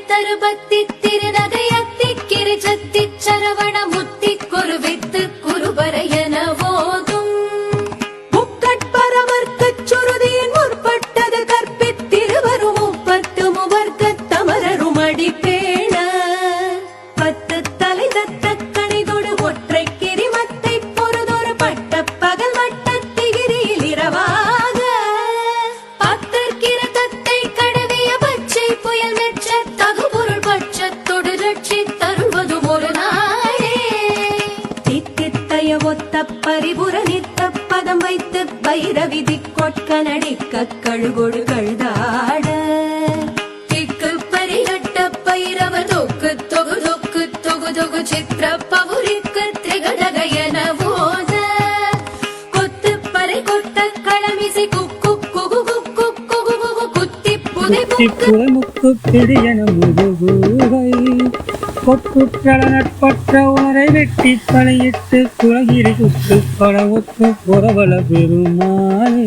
ನೇತರು ಬತ್ತಿತ್ತಿರು ನಗಯತ್ತಿಕ್ಕಿರು ಚರವಣ ಮುತ್ತಿ ಮುತ್ತಿಕ್ಕುರುವಿತ್ತು ஒத்த பரிபுர நித்த பதம் வைத்து பைரவிதி கொட்க நடிக்க கழுகொடு கழுதாட திக்கு பரிகட்ட பைரவ தொக்கு தொகு தொக்கு தொகு தொகு சித்திர பவுரிக்கு திகழகையன போத கொத்து பறை கொட்ட களமிசை குக்கு குகு குக்கு குகு குகு குத்தி புதை குத்தி புலமுக்கு பிடியன முதுகூகை கொப்புற்றள நட்பற்ற உணரை வெட்டி தலையிட்டு குலகிரி சுற்று பல ஒத்து புறவல பெருமானே